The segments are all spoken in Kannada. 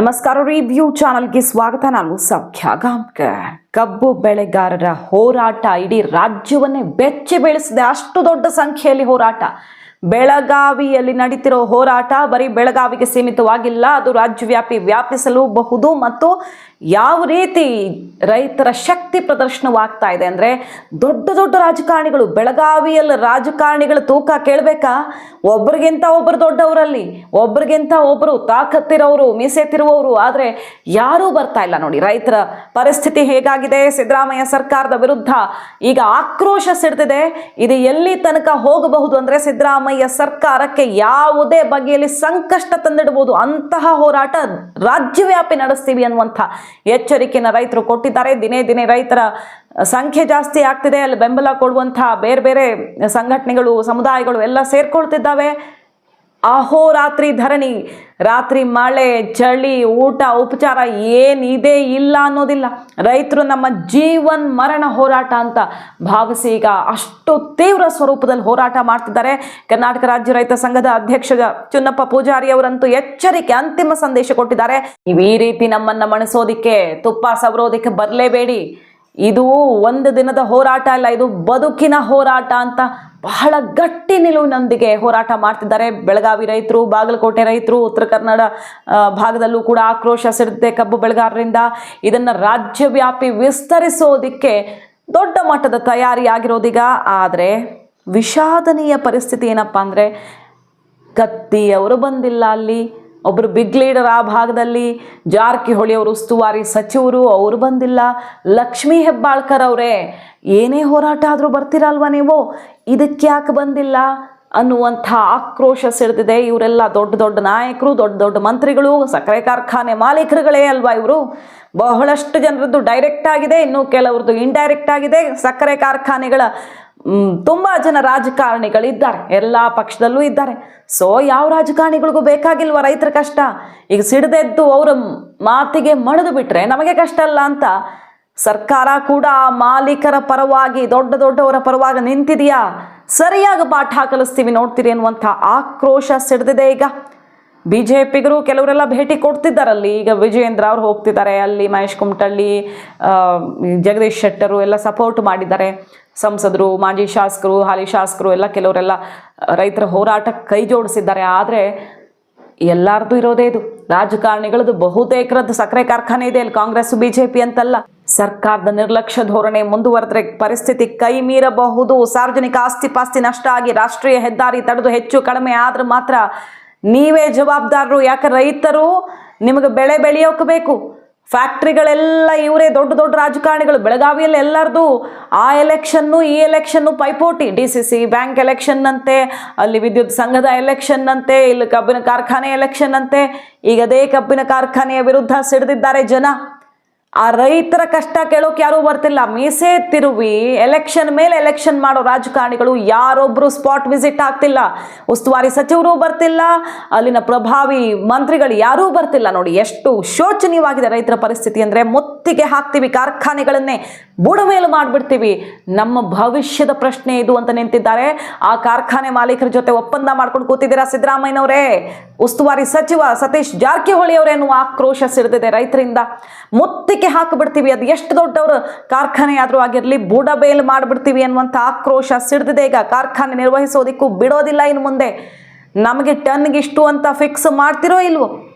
ನಮಸ್ಕಾರ ರಿವ್ಯೂ ಚಾನಲ್ಗೆ ಸ್ವಾಗತ. ನಾನು ಸೌಖ್ಯ ಕಬ್ಬು ಬೆಳೆಗಾರರ ಹೋರಾಟ ಇಡೀ ರಾಜ್ಯವನ್ನೇ ಬೆಚ್ಚಿ ಬೆಳೆಸಿದೆ. ಅಷ್ಟು ದೊಡ್ಡ ಸಂಖ್ಯೆಯಲ್ಲಿ ಹೋರಾಟ. ಬೆಳಗಾವಿಯಲ್ಲಿ ನಡೀತಿರೋ ಹೋರಾಟ ಬರೀ ಬೆಳಗಾವಿಗೆ ಸೀಮಿತವಾಗಿಲ್ಲ. ಅದು ರಾಜ್ಯವ್ಯಾಪಿ ವ್ಯಾಪಿಸಲೂಬಹುದು ಮತ್ತು ಯಾವ ರೀತಿ ರೈತರ ಶಕ್ತಿ ಪ್ರದರ್ಶನವಾಗ್ತಾ ಇದೆ ಅಂದರೆ ದೊಡ್ಡ ದೊಡ್ಡ ರಾಜಕಾರಣಿಗಳು, ಬೆಳಗಾವಿಯಲ್ಲಿ ರಾಜಕಾರಣಿಗಳ ತೂಕ ಕೇಳಬೇಕಾ? ಒಬ್ರಿಗಿಂತ ಒಬ್ಬರು ದೊಡ್ಡವರಲ್ಲಿ, ಒಬ್ರಿಗಿಂತ ಒಬ್ಬರು ತಾಕತ್ತಿರೋರು ಮೀಸೆತ್ತಿರುವವರು ಆದರೆ ಯಾರೂ ಬರ್ತಾ ಇಲ್ಲ ನೋಡಿ. ರೈತರ ಪರಿಸ್ಥಿತಿ ಹೇಗಾಗಿದೆ? ಸಿದ್ದರಾಮಯ್ಯ ಸರ್ಕಾರದ ವಿರುದ್ಧ ಈಗ ಆಕ್ರೋಶ ಸಿಡ್ತಿದೆ ಇದು ಎಲ್ಲಿ ತನಕ ಹೋಗಬಹುದು ಅಂದರೆ ಸಿದ್ದರಾಮಯ್ಯ ಸರ್ಕಾರಕ್ಕೆ ಯಾವುದೇ ಬಗೆಯಲ್ಲಿ ಸಂಕಷ್ಟ ತಂದಿಡಬಹುದು ಅಂತಹ ಹೋರಾಟ ರಾಜ್ಯವ್ಯಾಪಿ ನಡೆಸ್ತೀವಿ ಅನ್ನುವಂಥ ಎಚ್ಚರಿಕೆನ ರೈತರು ಕೊಟ್ಟಿದ್ದಾರೆ. ದಿನೇ ದಿನೇ ರೈತರ ಸಂಖ್ಯೆ ಜಾಸ್ತಿ ಆಗ್ತಿದೆ. ಅಲ್ಲಿ ಬೆಂಬಲ ಕೊಡುವಂತಹ ಬೇರೆ ಬೇರೆ ಸಂಘಟನೆಗಳು, ಸಮುದಾಯಗಳು ಎಲ್ಲ ಸೇರ್ಕೊಳ್ತಿದ್ದಾವೆ. ಅಹೋರಾತ್ರಿ ಧರಣಿ, ರಾತ್ರಿ ಮಳೆ, ಚಳಿ, ಊಟ, ಉಪಚಾರ ಏನಿದೆ ಇಲ್ಲ ಅನ್ನೋದಿಲ್ಲ. ರೈತರು ನಮ್ಮ ಜೀವನ್ ಮರಣ ಹೋರಾಟ ಅಂತ ಭಾವಿಸಿ ಈಗ ಅಷ್ಟು ತೀವ್ರ ಸ್ವರೂಪದಲ್ಲಿ ಹೋರಾಟ ಮಾಡ್ತಿದ್ದಾರೆ. ಕರ್ನಾಟಕ ರಾಜ್ಯ ರೈತ ಸಂಘದ ಅಧ್ಯಕ್ಷ ಚುನ್ನಪ್ಪ ಪೂಜಾರಿ ಅವರಂತೂ ಎಚ್ಚರಿಕೆ, ಅಂತಿಮ ಸಂದೇಶ ಕೊಟ್ಟಿದ್ದಾರೆ. ನೀವು ಈ ರೀತಿ ನಮ್ಮನ್ನ ಮಣಿಸೋದಿಕ್ಕೆ, ತುಪ್ಪ ಸವರೋದಿಕ್ಕೆ ಬರಲೇಬೇಡಿ. ಇದು ಒಂದು ದಿನದ ಹೋರಾಟ ಅಲ್ಲ, ಇದು ಬದುಕಿನ ಹೋರಾಟ ಅಂತ ಬಹಳ ಗಟ್ಟಿ ನಿಲುವಿನೊಂದಿಗೆ ಹೋರಾಟ ಮಾಡ್ತಿದ್ದಾರೆ. ಬೆಳಗಾವಿ ರೈತರು, ಬಾಗಲಕೋಟೆ ರೈತರು, ಉತ್ತರ ಕನ್ನಡ ಭಾಗದಲ್ಲೂ ಕೂಡ ಆಕ್ರೋಶ ಸಿಡುತ್ತೆ ಕಬ್ಬು ಬೆಳೆಗಾರರಿಂದ. ಇದನ್ನು ರಾಜ್ಯವ್ಯಾಪಿ ವಿಸ್ತರಿಸೋದಕ್ಕೆ ದೊಡ್ಡ ಮಟ್ಟದ ತಯಾರಿ ಆಗಿರೋದೀಗ ಆದರೆ ವಿಷಾದನೀಯ ಪರಿಸ್ಥಿತಿ ಏನಪ್ಪ ಅಂದರೆ ಅವರು ಬಂದಿಲ್ಲ ಅಲ್ಲಿ. ಒಬ್ಬರು ಬಿಗ್ ಲೀಡರ್ ಆ ಭಾಗದಲ್ಲಿ, ಜಾರಕಿಹೊಳಿ ಅವರು ಉಸ್ತುವಾರಿ ಸಚಿವರು, ಅವರು ಬಂದಿಲ್ಲ. ಲಕ್ಷ್ಮೀ ಹೆಬ್ಬಾಳ್ಕರ್ ಅವರೇ, ಏನೇ ಹೋರಾಟ ಆದರೂ ಬರ್ತೀರಲ್ವ ನೀವು? ಇದಕ್ಕೆ ಯಾಕೆ ಬಂದಿಲ್ಲ? ಅನ್ನುವಂಥ ಆಕ್ರೋಶ ಸಿಡಿದಿದೆ ಇವರೆಲ್ಲ ದೊಡ್ಡ ದೊಡ್ಡ ನಾಯಕರು, ದೊಡ್ಡ ದೊಡ್ಡ ಮಂತ್ರಿಗಳು, ಸಕ್ಕರೆ ಕಾರ್ಖಾನೆ ಮಾಲೀಕರುಗಳೇ ಅಲ್ವಾ ಇವರು? ಬಹಳಷ್ಟು ಜನರದ್ದು ಡೈರೆಕ್ಟ್ ಆಗಿದೆ, ಇನ್ನು ಕೆಲವ್ರದ್ದು ಇಂಡೈರೆಕ್ಟ್ ಆಗಿದೆ. ಸಕ್ಕರೆ ಕಾರ್ಖಾನೆಗಳ ತುಂಬಾ ಜನ ರಾಜಕಾರಣಿಗಳಿದ್ದಾರೆ. ಎಲ್ಲ ಪಕ್ಷದಲ್ಲೂ ಇದ್ದಾರೆ. ಸೊ ಯಾವ ರಾಜಕಾರಣಿಗಳಿಗೂ ಬೇಕಾಗಿಲ್ವ ರೈತರ ಕಷ್ಟ? ಈಗ ಸಿಡಿದೆದ್ದು ಅವರ ಮಾತಿಗೆ ಮಣಿದು ಬಿಟ್ರೆ ನಮಗೆ ಕಷ್ಟ ಅಲ್ಲ ಅಂತ ಸರ್ಕಾರ ಕೂಡ ಮಾಲೀಕರ ಪರವಾಗಿ, ದೊಡ್ಡ ದೊಡ್ಡವರ ಪರವಾಗಿ ನಿಂತಿದೆಯಾ? ಸರಿಯಾಗಿ ಪಾಠ ಕಲಿಸ್ತೀವಿ ನೋಡ್ತೀರಿ ಅನ್ನುವಂಥ ಆಕ್ರೋಶ ಸಿಡಿದಿದೆ ಈಗ. ಬಿ ಜೆ ಪಿಗರು ಕೆಲವರೆಲ್ಲ ಭೇಟಿ ಕೊಡ್ತಿದ್ದಾರಲ್ಲಿ. ಈಗ ವಿಜಯೇಂದ್ರ ಅವ್ರು ಹೋಗ್ತಿದ್ದಾರೆ, ಅಲ್ಲಿ ಮಹೇಶ್ ಕುಮಟಳ್ಳಿ ಜಗದೀಶ್ ಶೆಟ್ಟರು ಎಲ್ಲ ಸಪೋರ್ಟ್ ಮಾಡಿದ್ದಾರೆ. ಸಂಸದರು, ಮಾಜಿ ಶಾಸಕರು, ಹಾಲಿ ಶಾಸಕರು ಎಲ್ಲ ಕೆಲವರೆಲ್ಲ ರೈತರ ಹೋರಾಟಕ್ಕೆ ಕೈ ಜೋಡಿಸಿದ್ದಾರೆ. ಆದರೆ ಎಲ್ಲಾರ್ದು ಇರೋದೇ ಇದು. ರಾಜಕಾರಣಿಗಳದ್ದು ಬಹುತೇಕರದ್ದು ಸಕ್ಕರೆ ಕಾರ್ಖಾನೆ ಇದೆ. ಅಲ್ಲಿ ಕಾಂಗ್ರೆಸ್ ಪಿ ಅಂತಲ್ಲ. ಸರ್ಕಾರದ ನಿರ್ಲಕ್ಷ್ಯ ಧೋರಣೆ ಮುಂದುವರೆದ್ರೆ ಪರಿಸ್ಥಿತಿ ಕೈ ಮೀರಬಹುದು. ಸಾರ್ವಜನಿಕ ಆಸ್ತಿ ಪಾಸ್ತಿ ನಷ್ಟ ಆಗಿ ರಾಷ್ಟ್ರೀಯ ಹೆದ್ದಾರಿ ತಡೆದು ಹೆಚ್ಚು ಕಡಿಮೆ ಆದ್ರೆ ಮಾತ್ರ ನೀವೇ ಜವಾಬ್ದಾರರು, ಯಾಕೆ ರೈತರು ನಿಮಗೆ ಬೆಳೆ ಬೆಳೆಯೋಕೆ ಬೇಕು? ಫ್ಯಾಕ್ಟ್ರಿಗಳೆಲ್ಲ ಇವರೇ ದೊಡ್ಡ ದೊಡ್ಡ ರಾಜಕಾರಣಿಗಳು, ಬೆಳಗಾವಿಯಲ್ಲಿ ಎಲ್ಲರದು ಆ ಎಲೆಕ್ಷನ್ನು, ಈ ಎಲೆಕ್ಷನ್ನು ಪೈಪೋಟಿ. ಡಿ ಸಿ ಸಿ ಬ್ಯಾಂಕ್ ಎಲೆಕ್ಷನ್ನಂತೆ, ಅಲ್ಲಿ ವಿದ್ಯುತ್ ಸಂಘದ ಎಲೆಕ್ಷನ್ನಂತೆ, ಇಲ್ಲಿ ಕಬ್ಬಿನ ಕಾರ್ಖಾನೆ ಎಲೆಕ್ಷನ್ನಂತೆ, ಈಗ ಅದೇ ಕಬ್ಬಿನ ಕಾರ್ಖಾನೆಯ ವಿರುದ್ಧ ಸಿಡಿದಿದ್ದಾರೆ ಜನ. ಆ ರೈತರ ಕಷ್ಟ ಕೇಳೋಕೆ ಯಾರೂ ಬರ್ತಿಲ್ಲ. ಮೀಸೆ ತಿರುವಿ ಎಲೆಕ್ಷನ್ ಮೇಲೆ ಎಲೆಕ್ಷನ್ ಮಾಡೋ ರಾಜಕಾರಣಿಗಳು ಯಾರೊಬ್ರು ಸ್ಪಾಟ್ ವಿಸಿಟ್ ಆಗ್ತಿಲ್ಲ. ಉಸ್ತುವಾರಿ ಸಚಿವರು ಬರ್ತಿಲ್ಲ. ಅಲ್ಲಿನ ಪ್ರಭಾವಿ ಮಂತ್ರಿಗಳು ಯಾರೂ ಬರ್ತಿಲ್ಲ. ನೋಡಿ, ಎಷ್ಟು ಶೋಚನೀಯವಾಗಿದೆ ರೈತರ ಪರಿಸ್ಥಿತಿ ಅಂದರೆ ಮುತ್ತಿಗೆ ಹಾಕ್ತೀವಿ ಕಾರ್ಖಾನೆಗಳನ್ನೇ, ಬುಡಮೇಲು ಮಾಡಿಬಿಡ್ತೀವಿ. ನಮ್ಮ ಭವಿಷ್ಯದ ಪ್ರಶ್ನೆ ಇದು ಅಂತ ನಿಂತಿದ್ದಾರೆ. ಆ ಕಾರ್ಖಾನೆ ಮಾಲೀಕರ ಜೊತೆ ಒಪ್ಪಂದ ಮಾಡ್ಕೊಂಡು ಕೂತಿದ್ದೀರಾ ಸಿದ್ದರಾಮಯ್ಯನವರೇ? ಉಸ್ತುವಾರಿ ಸಚಿವ ಸತೀಶ್ ಜಾರಕಿಹೊಳಿ ಅವರೇನು ಆಕ್ರೋಶ ಸಿಡಿದಿದೆ. ರೈತರಿಂದ ಮುತ್ತಿಗೆ ಹಾಕಿಬಿಡ್ತೀವಿ. ಅದು ಎಷ್ಟು ದೊಡ್ಡವರು ಕಾರ್ಖಾನೆ ಆದರೂ ಆಗಿರಲಿ ಬುಡಬೇಲ್ ಮಾಡಿಬಿಡ್ತೀವಿ ಅನ್ನುವಂಥ ಆಕ್ರೋಶ ಸಿಡಿದಿದೆ. ಈಗ ಕಾರ್ಖಾನೆ ನಿರ್ವಹಿಸೋದಿಕ್ಕೂ ಬಿಡೋದಿಲ್ಲ ಇನ್ನು ಮುಂದೆ. ನಮಗೆ ಟನ್ಗೆ ಇಷ್ಟು ಅಂತ ಫಿಕ್ಸ್ ಮಾಡ್ತಿರೋ ಇಲ್ವೋ?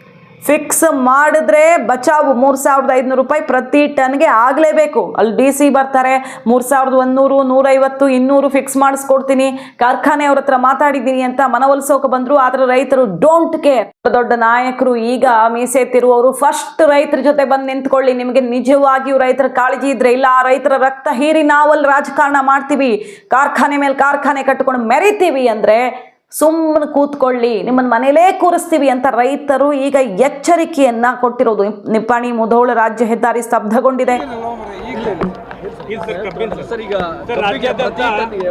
ಫಿಕ್ಸ್ ಮಾಡಿದ್ರೆ ಬಚಾವು ಮೂರು ಸಾವಿರದ ಐದುನೂರು ರೂಪಾಯಿ ಪ್ರತಿ ಟನ್ಗೆ ಆಗಲೇಬೇಕು. ಅಲ್ಲಿ ಡಿ ಸಿ ಬರ್ತಾರೆ, ಮೂರ್ ಸಾವಿರದ ಒಂದೂರು, ನೂರೈವತ್ತು, ಇನ್ನೂರು ಫಿಕ್ಸ್ ಮಾಡಿಸ್ಕೊಡ್ತೀನಿ. ಕಾರ್ಖಾನೆಯವ್ರ ಹತ್ರ ಮಾತಾಡಿದ್ದೀನಿ ಅಂತ ಮನವೊಲಿಸೋಕೆ ಬಂದರು, ಆದರೆ ರೈತರು ಡೋಂಟ್ ಕೇರ್ ದೊಡ್ಡ ನಾಯಕರು ಈಗ ಮೀಸೆ ತಿರುವವರು ಫಸ್ಟ್ ರೈತರ ಜೊತೆ ಬಂದು ನಿಂತ್ಕೊಳ್ಳಿ. ನಿಮಗೆ ನಿಜವಾಗಿಯೂ ರೈತರ ಕಾಳಜಿ ಇದ್ರೆ ಇಲ್ಲ. ಆ ರೈತರ ರಕ್ತ ಹೀರಿ ನಾವಲ್ಲಿ ರಾಜಕಾರಣ ಮಾಡ್ತೀವಿ. ಕಾರ್ಖಾನೆ ಮೇಲೆ ಕಾರ್ಖಾನೆ ಕಟ್ಕೊಂಡು ಮೆರಿತೀವಿ ಅಂದರೆ ಸುಮ್ಮನೆ ಕೂತ್ಕೊಳ್ಳಿ ನಿಮ್ಮನ್ನು ಮನೇಲೇ ಕೂರಿಸ್ತೀವಿ ಅಂತ ರೈತರು ಈಗ ಎಚ್ಚರಿಕೆಯನ್ನ ಕೊಟ್ಟಿರೋದು. ನಿಪ್ಪಾಣಿ ಮುಧೋಳ ರಾಜ್ಯ ಹೆದ್ದಾರಿ ಸ್ತಬ್ಧಗೊಂಡಿದೆ. ಸರ್ ಈಗ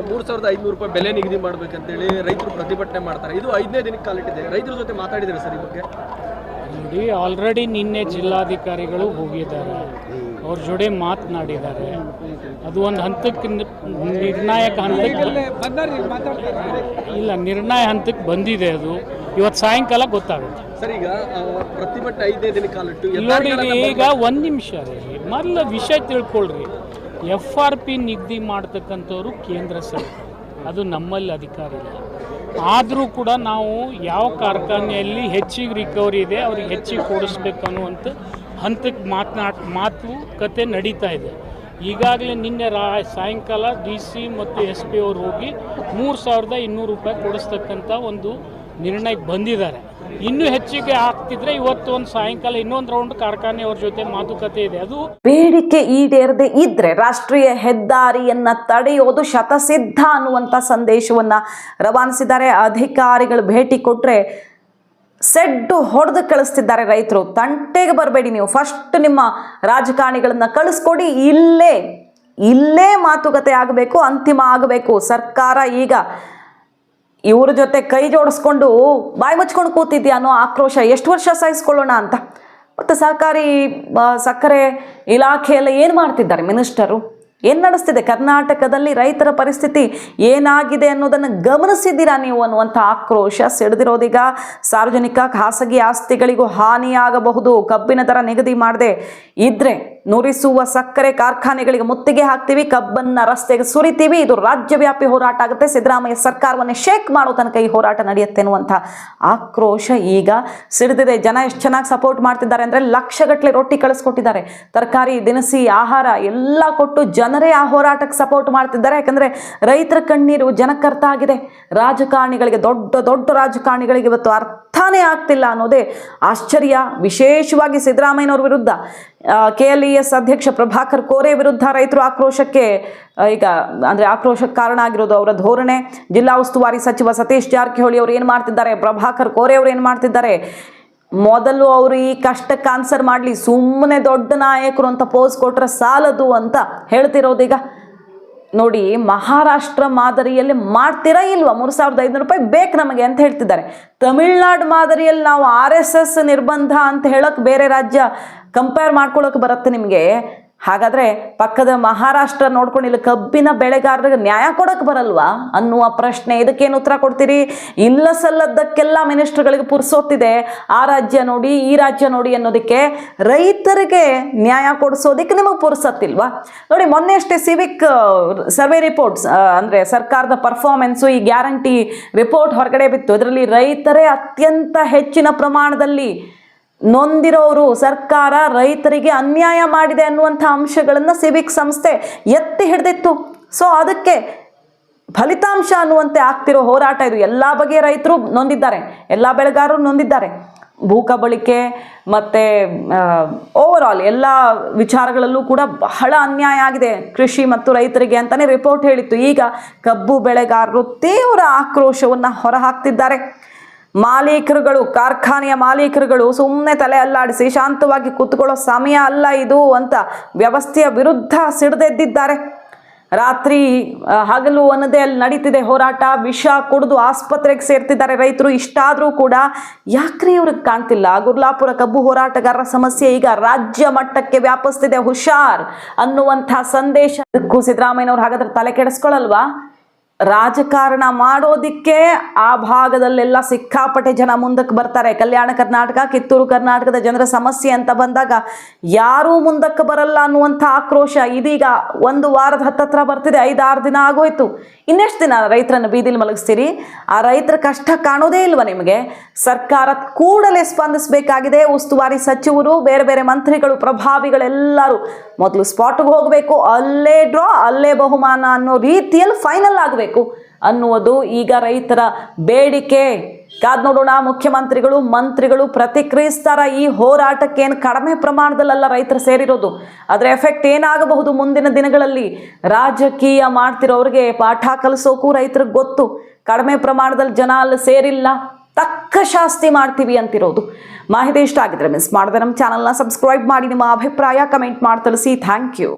ಮೂರ್ ಸಾವಿರದ ಐನೂರು ರೂಪಾಯಿ ಬೆಲೆ ನಿಗದಿ ಮಾಡ್ಬೇಕಂತೇಳಿ ರೈತರು ಪ್ರತಿಭಟನೆ ಮಾಡ್ತಾರೆ. ಇದು ಐದನೇ ದಿನಕ್ಕೆ ಕಾಲಿಟ್ಟಿದೆ ರೈತರ ಜೊತೆ ಮಾತಾಡಿದ್ದಾರೆ ಸರ್ ಈ ಬಗ್ಗೆ? ಆಲ್ರೆಡಿ ನಿನ್ನೆ ಜಿಲ್ಲಾಧಿಕಾರಿಗಳು ಹೋಗಿದ್ದಾರೆ. ಅವ್ರ ಜೋಡಿ ಮಾತನಾಡಿದ್ದಾರೆ. ಅದು ಒಂದು ಹಂತಕ್ಕೆ ನಿರ್ಣಾಯಕ ಹಂತಕ್ಕೆ ಇಲ್ಲ ನಿರ್ಣಯ ಹಂತಕ್ಕೆ ಬಂದಿದೆ ಅದು. ಇವತ್ತು ಸಾಯಂಕಾಲ ಗೊತ್ತಾಗುತ್ತೆ. ಸರ್ ಈಗ ಪ್ರತಿಭಟನೆ ಐದನೇ ದಿನ ಕಾಲಿಟ್ಟು ನೋಡಿ ಈಗ ಒಂದು ನಿಮಿಷ ರೀ. ಮೊದಲ ವಿಷಯ ತಿಳ್ಕೊಳ್ರಿ. ಎಫ್ ಆರ್ ಪಿ ನಿಗದಿ ಮಾಡ್ತಕ್ಕಂಥವ್ರು ಕೇಂದ್ರ ಸರ್ಕಾರ. ಅದು ನಮ್ಮಲ್ಲಿ ಅಧಿಕಾರ ಇಲ್ಲ. ಆದರೂ ಕೂಡ ನಾವು ಯಾವ ಕಾರ್ಖಾನೆಯಲ್ಲಿ ಹೆಚ್ಚಿಗೆ ರಿಕವರಿ ಇದೆ ಅವ್ರಿಗೆ ಹೆಚ್ಚಿಗೆ ಕೊಡಿಸ್ಬೇಕು ಅನ್ನುವಂಥ ಹಂತಕ್ಕೆ ಮಾತನಾಡ ಮಾತು ಕತೆ ನಡೀತಾ ಇದೆ. ಈಗಾಗಲೇ ನಿನ್ನೆ ರಾ ಸಾಯಂಕಾಲ ಡಿ ಸಿ ಮತ್ತು ಎಸ್ ಪಿ ಅವರು ಹೋಗಿ ಮೂರು ಸಾವಿರದ ಇನ್ನೂರು ರೂಪಾಯಿ ಕೊಡಿಸ್ತಕ್ಕಂಥ ಒಂದು ನಿರ್ಣಯಕ್ಕೆ ಬಂದಿದ್ದಾರೆ. ಇನ್ನೂ ಹೆಚ್ಚಿಗೆ ಆಗ್ತಿದ್ರೆ ಇವತ್ತು ಒಂದು ಸಾಯಂಕಾಲ ಇನ್ನೊಂದು ರೌಂಡ್ ಕಾರ್ಖಾನೆಯವ್ರ ಜೊತೆ ಮಾತುಕತೆ ಇದೆ. ಅದು ಬೇಡಿಕೆ ಈಡೇರದೆ ಇದ್ರೆ ರಾಷ್ಟ್ರೀಯ ಹೆದ್ದಾರಿಯನ್ನ ತಡೆಯೋದು ಶತಸಿದ್ಧ ಅನ್ನುವಂತ ಸಂದೇಶವನ್ನ ರವಾನಿಸಿದ್ದಾರೆ. ಅಧಿಕಾರಿಗಳು ಭೇಟಿ ಕೊಟ್ರೆ ಸೆಡ್ಡು ಹೊಡೆದು ಕಳಿಸ್ತಿದ್ದಾರೆ ರೈತರು. ತಂಟೆಗೆ ಬರಬೇಡಿ ನೀವು. ಫಸ್ಟ್ ನಿಮ್ಮ ರಾಜಕಾರಣಿಗಳನ್ನ ಕಳಿಸ್ಕೊಡಿ. ಇಲ್ಲೇ ಇಲ್ಲೇ ಮಾತುಕತೆ ಆಗಬೇಕು, ಅಂತಿಮ ಆಗಬೇಕು. ಸರ್ಕಾರ ಈಗ ಇವ್ರ ಜೊತೆ ಕೈ ಜೋಡಿಸ್ಕೊಂಡು ಬಾಯಿ ಮುಚ್ಕೊಂಡು ಕೂತಿದ್ಯಾ ಅನ್ನೋ ಆಕ್ರೋಶ ಎಷ್ಟು ವರ್ಷ ಸಹಿಸ್ಕೊಳ್ಳೋಣ ಅಂತ. ಮತ್ತು ಸರ್ಕಾರಿ ಸಕ್ಕರೆ ಇಲಾಖೆಯಲ್ಲಿ ಏನು ಮಾಡ್ತಿದ್ದಾರೆ ಮಿನಿಸ್ಟರು? ಏನು ನಡೆಸ್ತಿದೆ? ಕರ್ನಾಟಕದಲ್ಲಿ ರೈತರ ಪರಿಸ್ಥಿತಿ ಏನಾಗಿದೆ ಅನ್ನೋದನ್ನು ಗಮನಿಸಿದ್ದೀರಾ ನೀವು ಅನ್ನುವಂಥ ಆಕ್ರೋಶ ಸಿಡಿದಿರೋದೀಗ ಸಾರ್ವಜನಿಕ ಖಾಸಗಿ ಆಸ್ತಿಗಳಿಗೂ ಹಾನಿಯಾಗಬಹುದು. ಕಬ್ಬಿನ ದರ ನಿಗದಿ ಮಾಡದೆ ಇದ್ರೆ ನುರಿಸುವ ಸಕ್ಕರೆ ಕಾರ್ಖಾನೆಗಳಿಗೆ ಮುತ್ತಿಗೆ ಹಾಕ್ತೀವಿ, ಕಬ್ಬನ್ನ ರಸ್ತೆಗೆ ಸುರಿತೀವಿ, ಇದು ರಾಜ್ಯವ್ಯಾಪಿ ಹೋರಾಟ ಆಗುತ್ತೆ. ಸಿದ್ದರಾಮಯ್ಯ ಸರ್ಕಾರವನ್ನು ಶೇಕ್ ಮಾಡೋ ತನಕ ಈ ಹೋರಾಟ ನಡೆಯುತ್ತೆ ಅನ್ನುವಂಥ ಆಕ್ರೋಶ ಈಗ ಸಿಡಿದಿದೆ. ಜನ ಎಷ್ಟು ಚೆನ್ನಾಗಿ ಸಪೋರ್ಟ್ ಮಾಡ್ತಿದ್ದಾರೆ ಅಂದರೆ ಲಕ್ಷಗಟ್ಟಲೆ ರೊಟ್ಟಿ ಕಳಿಸ್ಕೊಟ್ಟಿದ್ದಾರೆ. ತರಕಾರಿ, ದಿನಸಿ, ಆಹಾರ ಎಲ್ಲ ಕೊಟ್ಟು ಜನರೇ ಆ ಹೋರಾಟಕ್ಕೆ ಸಪೋರ್ಟ್ ಮಾಡ್ತಿದ್ದಾರೆ. ಯಾಕಂದರೆ ರೈತರ ಕಣ್ಣೀರು ಜನಕ್ಕರ್ಥ ಆಗಿದೆ. ರಾಜಕಾರಣಿಗಳಿಗೆ, ದೊಡ್ಡ ದೊಡ್ಡ ರಾಜಕಾರಣಿಗಳಿಗೆ ಇವತ್ತು ಅರ್ಥನೇ ಆಗ್ತಿಲ್ಲ ಅನ್ನೋದೇ ಆಶ್ಚರ್ಯ. ವಿಶೇಷವಾಗಿ ಸಿದ್ದರಾಮಯ್ಯನವ್ರ ವಿರುದ್ಧ ಕೆ ಎಲ್ ಇ ಎಸ್ ಅಧ್ಯಕ್ಷ ಪ್ರಭಾಕರ್ ಕೋರೆ ವಿರುದ್ಧ ರೈತರು ಆಕ್ರೋಶಕ್ಕೆ ಈಗ ಅಂದರೆ ಆಕ್ರೋಶಕ್ಕೆ ಕಾರಣ ಆಗಿರೋದು ಅವರ ಧೋರಣೆ. ಜಿಲ್ಲಾ ಉಸ್ತುವಾರಿ ಸಚಿವ ಸತೀಶ್ ಜಾರಕಿಹೊಳಿ ಅವರು ಏನು ಮಾಡ್ತಿದ್ದಾರೆ? ಪ್ರಭಾಕರ್ ಕೋರೆ ಅವರು ಏನು ಮಾಡ್ತಿದ್ದಾರೆ? ಮೊದಲು ಅವರು ಈ ಕಷ್ಟಕ್ಕೆ ಆನ್ಸರ್ ಮಾಡಲಿ ಸುಮ್ಮನೆ ದೊಡ್ಡ ನಾಯಕರು ಅಂತ ಪೋಸ್ ಕೊಟ್ರೆ ಸಾಲದು ಅಂತ ಹೇಳ್ತಿರೋದೀಗ. ನೋಡಿ, ಮಹಾರಾಷ್ಟ್ರ ಮಾದರಿಯಲ್ಲಿ ಮಾಡ್ತೀರಾ ಇಲ್ವಾ? ಮೂರು ಸಾವಿರದ ಐದುನೂರು ರೂಪಾಯಿ ಬೇಕು ನಮಗೆ ಅಂತ ಹೇಳ್ತಿದ್ದಾರೆ. ತಮಿಳ್ನಾಡು ಮಾದರಿಯಲ್ಲಿ ನಾವು ಆರ್ ಎಸ್ ಎಸ್ ನಿರ್ಬಂಧ ಅಂತ ಹೇಳೋಕೆ ಬೇರೆ ರಾಜ್ಯ ಕಂಪೇರ್ ಮಾಡ್ಕೊಳ್ಳೋಕೆ ಬರುತ್ತೆ ನಿಮಗೆ. ಹಾಗಾದರೆ ಪಕ್ಕದ ಮಹಾರಾಷ್ಟ್ರ ನೋಡ್ಕೊಂಡು ಇಲ್ಲಿ ಕಬ್ಬಿನ ಬೆಳೆಗಾರರಿಗೆ ನ್ಯಾಯ ಕೊಡೋಕೆ ಬರಲ್ವಾ? ಅನ್ನುವ ಪ್ರಶ್ನೆ. ಇದಕ್ಕೇನು ಉತ್ತರ ಕೊಡ್ತೀರಿ? ಇಲ್ಲ ಸಲ್ಲದ್ದಕ್ಕೆಲ್ಲ ಮಿನಿಸ್ಟ್ರುಗಳಿಗೆ ಪುರ್ಸೋತಿದೆ ಆ ರಾಜ್ಯ ನೋಡಿ, ಈ ರಾಜ್ಯ ನೋಡಿ ಅನ್ನೋದಕ್ಕೆ ರೈತರಿಗೆ ನ್ಯಾಯ ಕೊಡಿಸೋದಕ್ಕೆ ನಿಮಗೆ ಪುರ್ಸತ್ತಿಲ್ವಾ? ನೋಡಿ, ಮೊನ್ನೆ ಅಷ್ಟೇ ಸಿವಿಕ್ ಸರ್ವೆ ರಿಪೋರ್ಟ್ಸ್ ಅಂದರೆ ಸರ್ಕಾರದ ಪರ್ಫಾರ್ಮೆನ್ಸು ಈ ಗ್ಯಾರಂಟಿ ರಿಪೋರ್ಟ್ ಹೊರಗಡೆ ಬಿತ್ತು. ಇದರಲ್ಲಿ ರೈತರೇ ಅತ್ಯಂತ ಹೆಚ್ಚಿನ ಪ್ರಮಾಣದಲ್ಲಿ ನೊಂದಿರೋರು ಸರ್ಕಾರ ರೈತರಿಗೆ ಅನ್ಯಾಯ ಮಾಡಿದೆ ಅನ್ನುವಂಥ ಅಂಶಗಳನ್ನು ಸಿವಿಕ್ ಸಂಸ್ಥೆ ಎತ್ತಿ ಹಿಡಿದಿತ್ತು. ಸೊ ಅದಕ್ಕೆ ಫಲಿತಾಂಶ ಅನ್ನುವಂತೆ ಆಗ್ತಿರೋ ಹೋರಾಟ ಇದು. ಎಲ್ಲ ಬಗೆಯ ರೈತರು ನೊಂದಿದ್ದಾರೆ. ಎಲ್ಲ ಬೆಳೆಗಾರರು ನೊಂದಿದ್ದಾರೆ. ಭೂಕಬಳಿಕೆ ಮತ್ತು ಓವರ್ ಆಲ್ ಎಲ್ಲ ವಿಚಾರಗಳಲ್ಲೂ ಕೂಡ ಬಹಳ ಅನ್ಯಾಯ ಆಗಿದೆ ಕೃಷಿ ಮತ್ತು ರೈತರಿಗೆ ಅಂತಲೇ ರಿಪೋರ್ಟ್ ಹೇಳಿತ್ತು. ಈಗ ಕಬ್ಬು ಬೆಳೆಗಾರರು ತೀವ್ರ ಆಕ್ರೋಶವನ್ನು ಹೊರಹಾಕ್ತಿದ್ದಾರೆ. ಮಾಲೀಕರುಗಳು, ಕಾರ್ಖಾನೆಯ ಮಾಲೀಕರುಗಳು ಸುಮ್ಮನೆ ತಲೆ ಅಲ್ಲಾಡಿಸಿ ಶಾಂತವಾಗಿ ಕೂತ್ಕೊಳ್ಳೋ ಸಮಯ ಅಲ್ಲ ಇದು ಅಂತ ವ್ಯವಸ್ಥೆಯ ವಿರುದ್ಧ ಸಿಡಿದೆದ್ದಿದ್ದಾರೆ. ರಾತ್ರಿ ಹಗಲು ಅನ್ನದೇ ಅಲ್ಲಿ ನಡೀತಿದೆ ಹೋರಾಟ. ವಿಷ ಕುಡಿದು ಆಸ್ಪತ್ರೆಗೆ ಸೇರ್ತಿದ್ದಾರೆ ರೈತರು. ಇಷ್ಟಾದರೂ ಕೂಡ ಯಾಕ್ರಿ ಇವ್ರಿಗೆ ಕಾಣ್ತಿಲ್ಲ? ಗುರ್ಲಾಪುರ ಕಬ್ಬು ಹೋರಾಟಗಾರರ ಸಮಸ್ಯೆ ಈಗ ರಾಜ್ಯ ಮಟ್ಟಕ್ಕೆ ವ್ಯಾಪಿಸ್ತಿದೆ. ಹುಷಾರ್ ಅನ್ನುವಂಥ ಸಂದೇಶ. ಇದಕ್ಕೂ ಸಿದ್ದರಾಮಯ್ಯನವ್ರು ಹಾಗಾದ್ರೆ ತಲೆ ಕೆಡಿಸ್ಕೊಳ್ಳಲ್ವಾ ರಾಜಕಾರಣ ಮಾಡೋದಿಕ್ಕೆ ಆ ಭಾಗದಲ್ಲೆಲ್ಲ ಸಿಕ್ಕಾಪಟ್ಟೆ ಜನ ಮುಂದಕ್ಕೆ ಬರ್ತಾರೆ. ಕಲ್ಯಾಣ ಕರ್ನಾಟಕ, ಕಿತ್ತೂರು ಕರ್ನಾಟಕದ ಜನರ ಸಮಸ್ಯೆ ಅಂತ ಬಂದಾಗ ಯಾರೂ ಮುಂದಕ್ಕೆ ಬರಲ್ಲ ಅನ್ನುವಂಥ ಆಕ್ರೋಶ ಇದೀಗ ಒಂದು ವಾರದ ಹತ್ತತ್ರ ಬರ್ತಿದೆ. ಐದಾರು ದಿನ ಆಗೋಯ್ತು. ಇನ್ನೆಷ್ಟು ದಿನ ರೈತರನ್ನು ಬೀದಿಲಿ ಮಲಗಿಸ್ತೀರಿ? ಆ ರೈತರ ಕಷ್ಟ ಕಾಣೋದೇ ಇಲ್ವ ನಿಮಗೆ? ಸರ್ಕಾರ ಕೂಡಲೇ ಸ್ಪಂದಿಸಬೇಕಾಗಿದೆ. ಉಸ್ತುವಾರಿ ಸಚಿವರು, ಬೇರೆ ಬೇರೆ ಮಂತ್ರಿಗಳು, ಪ್ರಭಾವಿಗಳೆಲ್ಲರೂ ಮೊದಲು ಸ್ಪಾಟ್ಗೆ ಹೋಗಬೇಕು. ಅಲ್ಲೇ ಡ್ರಾ ಅಲ್ಲೇ ಬಹುಮಾನ ಅನ್ನೋ ರೀತಿಯಲ್ಲಿ ಫೈನಲ್ ಆಗಬೇಕು. ಅನ್ನುವುದು ಈಗ ರೈತರ ಬೇಡಿಕೆ. ಕಾದ್ ನೋಡೋಣ, ಮುಖ್ಯಮಂತ್ರಿಗಳು, ಮಂತ್ರಿಗಳು ಪ್ರತಿಕ್ರಿಯಿಸ್ತಾರ ಈ ಹೋರಾಟಕ್ಕೆ ಏನು ಕಡಿಮೆ ಪ್ರಮಾಣದಲ್ಲೆಲ್ಲ ರೈತರು ಸೇರಿರೋದು. ಅದರ ಎಫೆಕ್ಟ್ ಏನಾಗಬಹುದು ಮುಂದಿನ ದಿನಗಳಲ್ಲಿ? ರಾಜಕೀಯ ಮಾಡ್ತಿರೋರಿಗೆ ಪಾಠ ಕಲಿಸೋಕು ರೈತರಿಗೆ ಗೊತ್ತು. ಕಡಿಮೆ ಪ್ರಮಾಣದಲ್ಲಿ ಜನ ಅಲ್ಲಿ ಸೇರಿಲ್ಲ. ತಕ್ಕ ಶಾಸ್ತಿ ಮಾಡ್ತೀವಿ ಅಂತಿರೋದು. ಮಾಹಿತಿ ಇಷ್ಟ ಆಗಿದ್ರೆ ಮಿಸ್ ಮಾಡಿದ್ರೆ ನಮ್ಮ ಚಾನಲ್ನ ಸಬ್ಸ್ಕ್ರೈಬ್ ಮಾಡಿ, ನಿಮ್ಮ ಅಭಿಪ್ರಾಯ ಕಮೆಂಟ್ ಮಾಡಿ ತಿಳಿಸಿ. Thank you